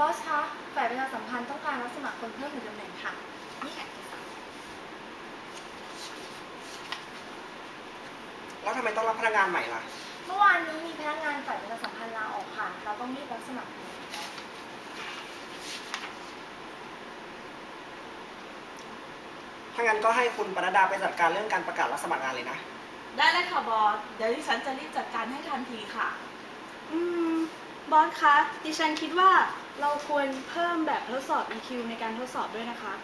บอสคะฝ่ายประชาสัมพันธ์ต้องการรับสมัครคนเพิ่มหนึ่งตำแหน่งค่ะ นี่ค่ะ แล้วทำไมต้องรับพนักงานใหม่ล่ะ เมื่อวานนี้มีพนักงานฝ่ายประชาสัมพันธ์ลาออกค่ะ เราต้องรีบรับสมัครเลยถ้างั้นก็ให้คุณปนัดดาไปจัดการเรื่องการประกาศรับสมัครงานเลยนะ ได้เลยค่ะบอส เดี๋ยวดิฉันจะรีบจัดการให้ทันทีค่ะ อืม บอสคะ ดิฉันคิดว่า เราควรเพิ่มแบบทดสอบ EQ ในการทดสอบด้วยนะคะ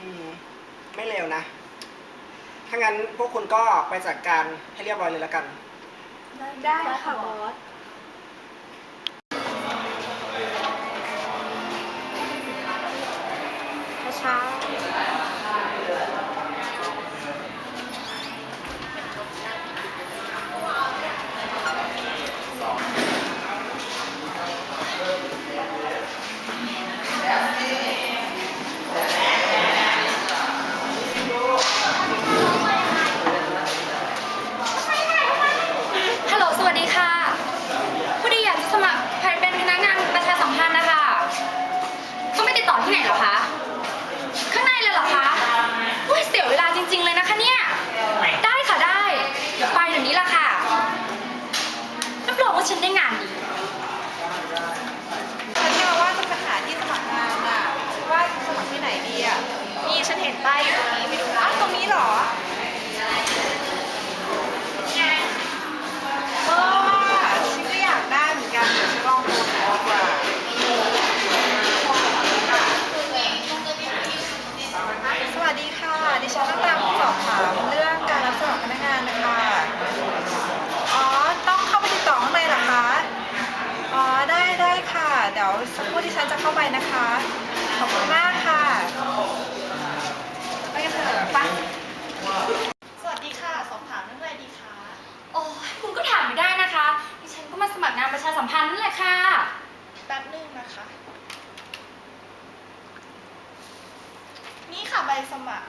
อืมไม่เร็วนะ ถ้างั้นพวกคุณก็ไปจัดการให้เรียบร้อยเลยแล้วกัน ได้ค่ะบอส ช้าฮัลโหล สวัสดีค่ะพอดีอยากจะสมัครเป็นพนักงานประชาสัมพันธ์นะคะ ต้องไปติดต่อที่ไหนเหรอคะ ข้างในเลยเหรอคะอุ้ยเสียเวลาจริง ๆ เลยนะคะเนี่ย ได้ค่ะได้ เดี๋ยวไปเดี๋ยวนี้ละค่ะรับรองว่า ฉันได้งานดี ฉันเนี่ยว่าจะไปหาที่สมัครงานอะว่าสมัครที่ไหนดีอะนี่ฉันเห็นป้ายอยู่ตรงนี้ไปดูอ้าวตรงนี้เหรอเออฉันก็อยากได้เหมือนกันเดี๋ยวฉันลองดูหน่อยดีกว่าสวัสดีค่ะ ดิฉันต้องการสอบถามเรื่องการรับสมัครพนักงานนะคะ อ๋อ ต้องเข้าไปติดต่อข้างในเหรอคะ อ๋อ ได้ได้ค่ะ เดี๋ยว สักครู่ที่ฉันจะเข้าไปนะคะ ขอบคุณมากค่ะ ไปกันเถอะไปสวัสดีค่ะ สอบถามเรื่องอะไรดีคะ โอ้ยคุณก็ถามไม่ได้นะคะดิฉันก็มาสมัครงานประชาสัมพันธ์นั่นแหละค่ะ แป๊บนึงนะคะ นี่ค่ะใบสมัคร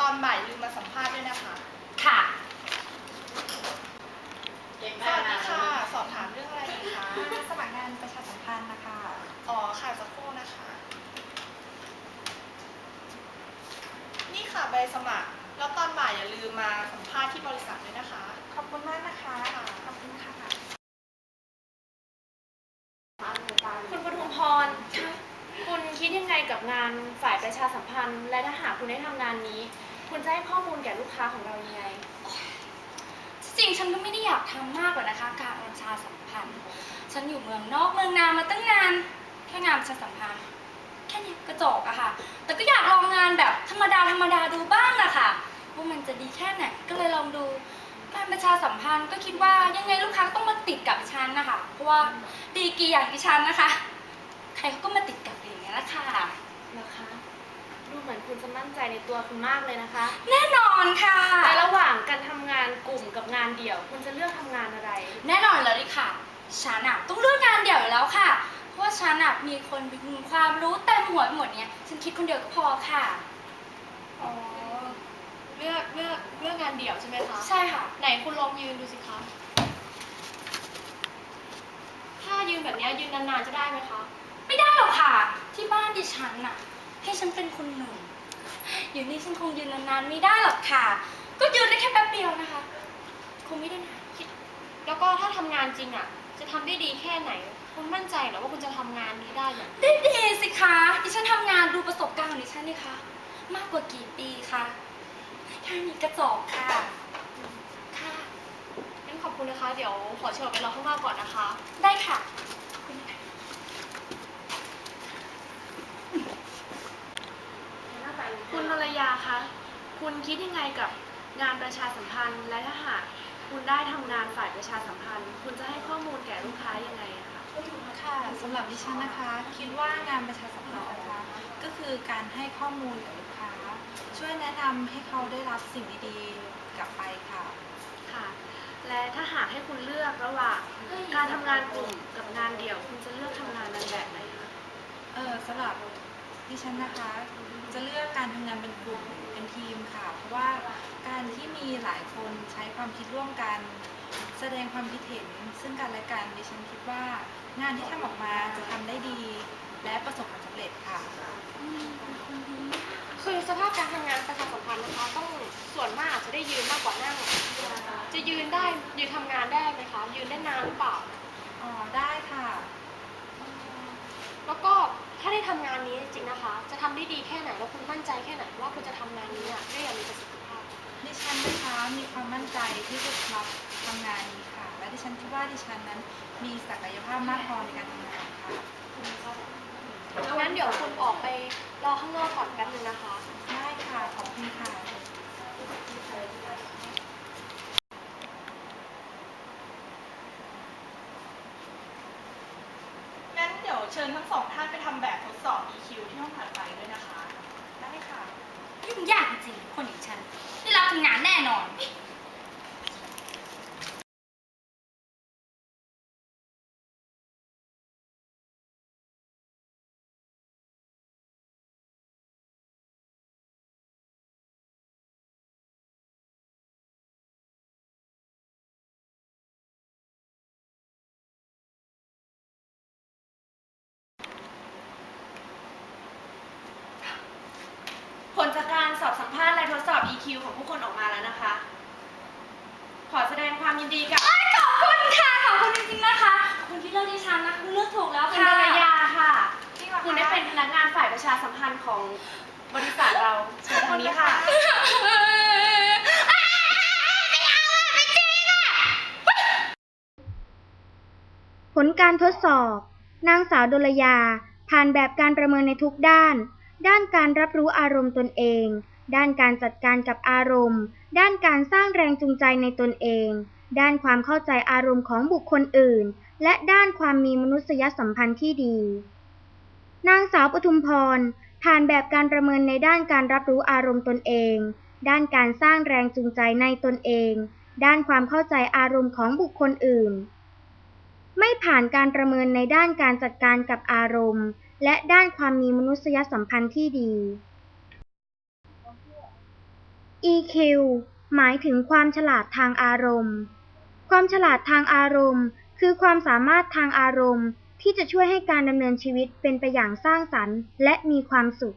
ตอนบ่ายลืมมาสัมภาษณ์ด้วยนะคะ ค่ะ สวัสดีค่ะ สอบถามเรื่องอะไรดีคะ สมัครงานประชาสัมพันธ์นะคะ อ๋อ ค่ะสักครู่นะคะ นี่ค่ะใบ สมัคร แล้วตอนบ่ายอย่าลืมมาสัมภาษณ์ที่บริษัทด้วยนะคะ ขอบคุณมากนะคะขอบคุณค่ะคุณปทุมพร คุณคิดยังไงกับงานฝ่ายประชาสัมพันธ์ และถ้าหากคุณได้ทำงานนี้ คุณจะให้ข้อมูลแก่ลูกค้าของเรายังไง จริงๆฉันก็ไม่ได้อยากทำมากกว่านะคะ การประชาสัมพันธ์ ฉันอยู่เมืองนอกเมืองนามาตั้งนาน แค่งานประชาสัมพันธ์แค่เนี้ย กระจอกอะค่ะ แต่ก็อยากลองงานแบบธรรมดาธรรมดาดูบ้างอะค่ะว่ามันจะดีแค่ไหนก็เลยลองดู การประชาสัมพันธ์ก็คิดว่ายังไงลูกค้าต้องมาติดกับฉันนะคะเพราะว่าดีกรีอย่างดิฉันนะคะ ใครเขาก็มาติดกับอย่างเงี้ยแหละค่ะนะคะ ดูเหมือนคุณจะมั่นใจในตัวคุณมากเลยนะคะ แน่นอนค่ะ แต่ระหว่างการทำงานกลุ่มกับงานเดี่ยว คุณจะเลือกทำงานอะไร แน่นอนแล้วดิค่ะ ฉันอะมีคนมีความรู้เต็มหัวไปหมดเนี่ยฉันคิดคนเดียวก็พอค่ะ อ๋อ เลือกเลือกเลือกงานเดี่ยวใช่ไหมคะ ใช่ค่ะ ไหนคุณลองยืนดูสิคะ ถ้ายืนแบบเนี้ยยืนนานๆจะได้ไหมคะ ไม่ได้หรอกค่ะ ที่บ้านดิฉันน่ะ ให้ฉันเป็นคนหนุ่มอยู่นี่ฉันคงยืนนานๆไม่ได้หรอกค่ะ ก็ยืนได้แค่แป๊บเดียวนะคะ คงไม่ได้นานแล้วก็ถ้าทำงานจริงอะ จะทำได้ดีแค่ไหน คุณมั่นใจเหรอว่าคุณจะทำงานนี้ได้อย่างได้ดีสิคะ ดิฉันทำงานดูประสบการณ์ของดิฉันนี่คะ มากกว่ากี่ปีคะแค่นี้กระจอกค่ะ ค่ะ งั้นขอบคุณนะคะ เดี๋ยวขอเชิญไปรอข้างนอกก่อนนะคะ ได้ค่ะ คุณนรยาคะ คุณคิดยังไงกับงานประชาสัมพันธ์และถ้าหาก คุณได้ทำงานฝ่ายประชาสัมพันธ์ คุณจะให้ข้อมูลแก่ลูกค้ายังไงอะคะค่ะสำหรับดิฉันนะคะ คิดว่างานประชาสัมพันธ์นะคะ ก็คือการให้ข้อมูลกับลูกค้า ช่วยแนะนำให้เขาได้รับสิ่งดีๆกลับไปค่ะ ค่ะ และถ้าหากให้คุณเลือกระหว่างการทำงานกลุ่มกับงานเดี่ยว คุณจะเลือกทำงานในแบบไหนคะ เออสำหรับดิฉันนะคะ จะเลือกการทำงานเป็นกลุ่มเป็นทีมค่ะ เพราะว่า การที่มีหลายคนใช้ความคิดร่วมกัน แสดงความคิดเห็นซึ่งกันและกันดิฉันคิดว่างานที่ทำออกมาจะทำได้ดี และประสบความสำเร็จค่ะ คือสภาพการทำงานประชาสัมพันธ์นะคะ ต้องส่วนมากจะได้ยืนมากกว่านั่ง จะยืนได้ยืนทำงานได้ไหมคะ ยืนได้นานหรือเปล่า อ๋อได้ค่ะ แล้วก็ถ้าได้ทำงานนี้จริงๆนะคะ จะทำได้ดีแค่ไหนแล้วคุณมั่นใจแค่ไหนว่าคุณจะทำงานนี้อะได้อย่างมีประสิทธิภาพดิ ฉันนะคะมีความมั่นใจที่จะรับทำงานนี้ค่ะ และดิฉันคิดว่าดิฉันนั้นมีศักยภาพมากพอในการทำงานค่ะงั้นเดี๋ยวคุณออกไปรอข้างนอกก่อนแป๊บนึงนะคะ ได้ค่ะ ขอบคุณค่ะงั้นเดี๋ยวเชิญทั้งสองท่านไปทำแบบทดสอบ EQ ที่ห้องถัดไปด้วยนะคะ ได้ค่ะ ยุ่งยากจริงๆคนอย่างฉันได้รับทำงานแน่นอน ผลจากการสอบสัมภาษณ์และ ทดสอบ EQ ของผู้คนออกมาแล้วนะคะ ขอแสดงความยินดีกับ ขอบคุณค่ะ ขอบคุณจริงๆนะคะคุณที่เลือกดิฉันนะคุณเลือกถูกแล้วคุณค่ะภรรยาค่ะจริงเหรอคะคุณได้เป็นพนักงานฝ่ายประชาสัมพันธ์ของบริษัทเราเชิญทางนี้ค่ะ ผลการทดสอบ นางสาวดลยา ผ่านแบบการประเมินในทุกด้าน ด้านการรับรู้อารมณ์ตนเอง ด้านการจัดการกับอารมณ์ ด้านการสร้างแรงจูงใจในตนเอง ด้านความเข้าใจอารมณ์ของบุคคลอื่น และด้านความมีมนุษยสัมพันธ์ที่ดี นางสาวปทุมพร ผ่านแบบการประเมินในด้านการรับรู้อารมณ์ตนเอง ด้านการสร้างแรงจูงใจในตนเอง ด้านความเข้าใจอารมณ์ของบุคคลอื่น ไม่ผ่านการประเมินในด้านการจัดการกับอารมณ์ และด้านความมีมนุษยสัมพันธ์ที่ดี EQ หมายถึงความฉลาดทางอารมณ์ ความฉลาดทางอารมณ์ คือความสามารถทางอารมณ์ ที่จะช่วยให้การดำเนินชีวิตเป็นไปอย่างสร้างสรรค์ และมีความสุข